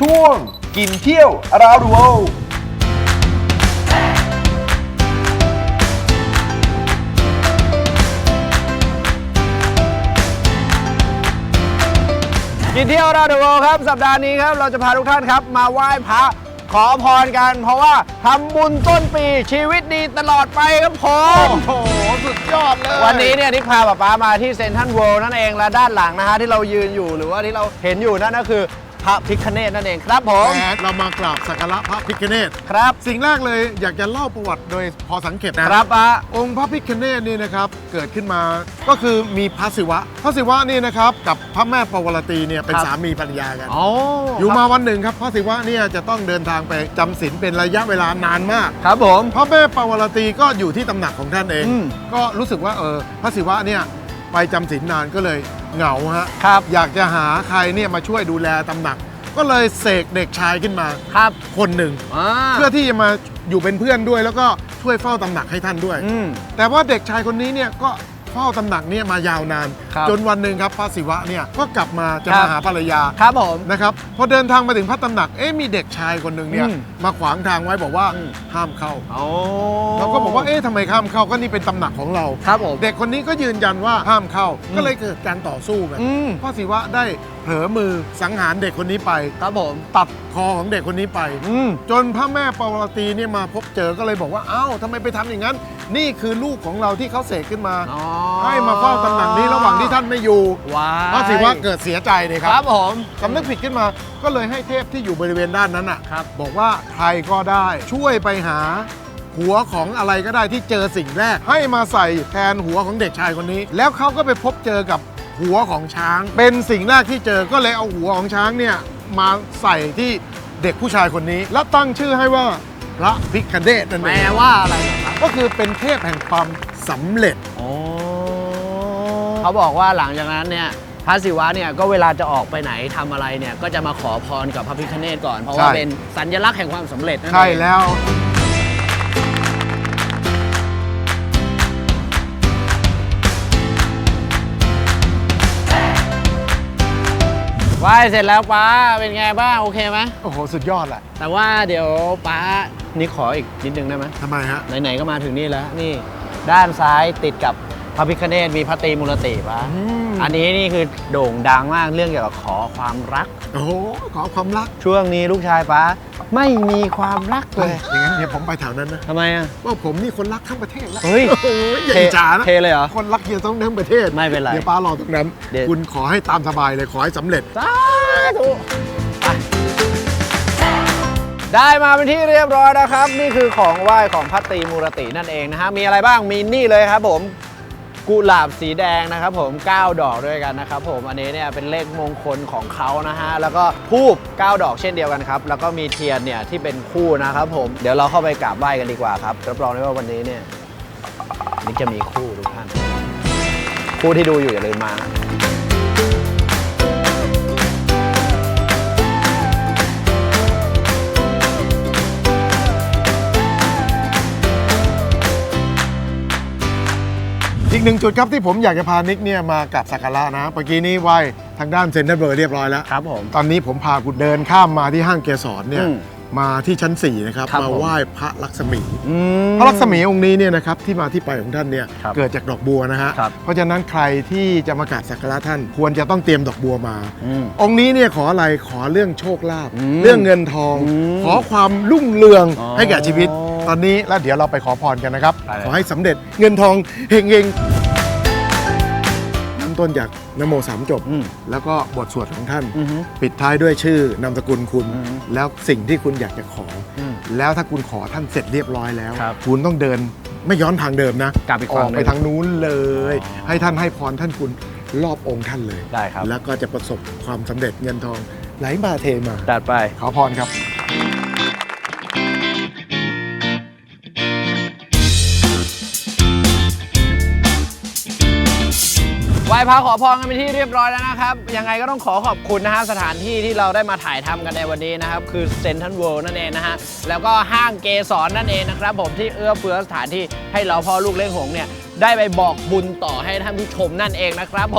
ช่วง กินเที่ยว around the world กินเที่ยวราดโวครับ สัปดาห์นี้ครับ เราจะพาทุกท่านครับ มาไหว้พระขอพรกัน เพราะว่าทำบุญต้นปีชีวิตดีตลอดไปครับผม โอ้โห สุดยอดเลย วันนี้เนี่ยนิกพาป๊าป๊ามาที่เซนทรัลเวิลด์นั่นเองและด้านหลังนะฮะที่เรายืนอยู่หรือว่าที่เราเห็นอยู่นั่นก็คือ พระพิคเนตนั่นเองครับผมแหมเรามากราบสักการะพระพิฆเนศครับ สิ่งแรกเลยอยากจะเล่าประวัติโดยพอสังเกตนะ ครับป๊าองค์พระพิฆเนศนี่นะครับเกิดขึ้นมาก็คือมีพระศิวะ พระศิวะนี่นะครับกับพระแม่ปวรตีเนี่ยเป็นสามีภรรยากัน อ๋ออยู่มาวันหนึ่งครับพระศิวะเนี่ยจะต้องเดินทางไปจำศีลเป็นระยะเวลานานมาก ครับผม พระแม่ปวรตีก็อยู่ที่ตำหนักของท่านเอง อืม ก็รู้สึกว่าเออพระศิวะเนี่ยไปจำศีลนานก็เลย เหงาฮะครับอยากจะหาใครเนี่ยมาช่วยดูแลตำหนัก ก็เลยเสกเด็กชายขึ้นมาครับคนหนึ่ง อ่า เพื่อที่จะมาอยู่เป็นเพื่อนด้วยแล้วก็ช่วยเฝ้าตำหนักให้ท่านด้วย อืม แต่ว่าเด็กชายคนนี้เนี่ยก็ เฝ้าตำหนักเนี่ยมายาวนาน ครับจนวันหนึ่งครับพระศิวะเนี่ยก็กลับมาจะครัมาบ หาภรรยาครับผม นะครับพอเดินทางมาถึงพระตำหนักเอ๊ะมีเด็กชายคนหนึ่งเนี่ยอืมมาขวางทางไว้บอกว่าอืม ห้ามเข้าโอ้เราก็บอกว่าเอ๊ะทำไมห้ามเข้าก็นี่เป็นตำหนักของเรา ครับผม เด็กคนนี้ก็ยืนยันว่าห้ามเข้า อืม ก็เลยเกิดการต่อสู้กันอืม พระศิวะได้เผลอมือสังหารเด็กคนนี้ไป ครับผม ตัดคอของเด็กคนนี้ไป อืม จนพระแม่ปาวรตีเนี่ยมาพบเจอก็เลยบอกว่า เอ้าทำไมไปทำอย่างนั้น นี่คือลูกของเราที่เขาเสกขึ้นมา อ๋อ ให้มาเฝ้าตำแหน่งนี้ระหว่างที่ท่านไม่อยู่ว้าพระศิวะเกิดเสียใจเลยคครัรับบผม สำนึกผิดขึ้นมาก็เลยให้เทพที่อยู่บริเวณด้านนั้นอะครับบอกว่าใครก็ได้ช่วยไปหา หัวของอะไรก็ได้ที่เจอสิ่งแรก ให้มาใส่แทนหัวของเด็กชายคนนี้ แล้วเขาก็ไปพบเจอกับ หัวของช้าง เป็นสิ่งแรกที่เจอก็เลยเอาหัวของช้างเนี่ยมาใส่ที่เด็กผู้ชายคนนี้ แล้วตั้งชื่อให้ว่าพระพิคเนตนั่นแปลเองว่าอะไรเหรอครับก็คือเป็นเทพแห่งความสำเร็จเขาบอกว่าหลังจากนั้นเนี่ยพระศิวะเนี่ยก็เวลาจะออกไปไหนทำอะไรเนี่ยก็จะมาขอพรกับพระพิฆเนศก่อน เพราะว่าใช่เป็นสัญลักษณ์แห่งความสำเร็จนั่นเองใช่แล้ว ไหว้เสร็จแล้วป้าเป็นไงบ้างโอเคไหมโอ้โห สุดยอดแหละแต่ว่าเดี๋ยวป้านี่ขออีกนิดนึงได้ไหมทำไมฮะ ไหนๆก็มาถึงนี่แล้วนี่ด้านซ้ายติดกับพระพิฆเนศมีพระตรีมูลติป้าอืมอันนี้นี่คือโด่งดังมากเรื่องเกี่ยวกับขอความรัก โอ้โหขอความรักช่วงนี้ลูกชายป้าไม่มีความรักเลเฮ้ยยอย่างนั้นเดี๋ยวผมไปแถวนั้นนะทำไมอะ ว่าผมนี่คนรักทั้งประเทศแล้วเฮ้ย โอ้โหอย่าอิจฉานะเทเลยเหรอ คนรักเฮียต้องทั้งประเทศไม่เป็นไรเดี๋ยวป้ารอตรงนั้น เดี๋ยว คุณขอให้ตามสบายเลยขอให้สำเร็จ สาธุไปได้มาเป็นที่เรียบร้อยนะครับ นี่คือของไหว้ของพัตตรีมูรตินั่นเองนะฮะ มีอะไรบ้างมีนี่เลยครับผม กุหลาบสีแดงนะครับผม 9 ดอกด้วยกันนะครับผมอันนี้เนี่ยเป็นเลขมงคลของเขานะฮะแล้วก็ทูบ9ดอกเช่นเดียวกันครับแล้วก็มีเทียนเนี่ยที่เป็นคู่นะครับผมเดี๋ยวเราเข้าไปกราบไหว้กันดีกว่าครับรับรองได้ว่าวันนี้เนี่ยนี่จะมีคู่ทุกท่านคู่ที่ดูอยู่อย่าลืมมา อีกหนึ่งจุดครับที่ผมอยากจะพานิกเนี่ยมากับสักการะนะเมื่อกี้นี้ไหว้ทางด้านเซ็นทรัลเวิร์เรียบร้อยแล้ว ครับผม ตอนนี้ผมพาคุณเดินข้ามมาที่ห้างเกสรเนี่ยอืมมาที่ชั้น 4 นะครับ ครับมาผม ไหว้พระลักษมี อืม พระลักษมีองค์นี้เนี่ยนะครับที่มาที่ไปของท่านเนี่ยครับเกิดจากดอกบัวนะฮะครับ เพราะฉะนั้นใครที่จะมากราบสักการะท่านควรจะต้องเตรียมดอกบัวมา อืม องค์นี้เนี่ยขออะไรขอเรื่องโชคลาภอืมเรื่องเงินทอง อืมขอความรุ่งเรืองอ๋อให้แก่ชีวิต ตอนนี้แล้วเดี๋ยวเราไปขอพรกันนะครับ ได้เลย ขอให้สำเร็จเงินทองเฮงเฮงน้ำต้นจากนโมสามจบ อืม แล้วก็บทสวดของท่าน อือฮึ ปิดท้ายด้วยชื่อนามสกุลคุณ อืมแล้วสิ่งที่คุณอยากจะขออมแล้วถ้าคุณขอท่านเสร็จเรียบร้อยแล้วครับคุณต้องเดินไม่ย้อนทางเดิมนะกลับอีกอฝั่องกหนึ่งไปทางนู้นเลย อ๋อให้ท่านให้พรท่านคุณรอบองค์ท่านเลยได้ครับ แล้วก็จะประสบความสำเร็จเงินทองไหลมาเทมา จัดไป ขอพรครับ ไหว้พระขอพรกันเป็นที่เรียบร้อยแล้วนะครับ ยังไงก็ต้องขอขอบคุณนะฮะสถานที่ที่เราได้มาถ่ายทำกันในวันนี้นะครับ คือเซนทันเวิลด์นั่นเองนะฮะ แล้วก็ห้างเกสรนั่นเองนะครับ ผมที่เอื้อเฟื้อสถานที่ให้เราพ่อลูกเล่งหงส์เนี่ยได้ไปบอกบุญต่อให้ท่านผู้ชมนั่นเองนะครับผม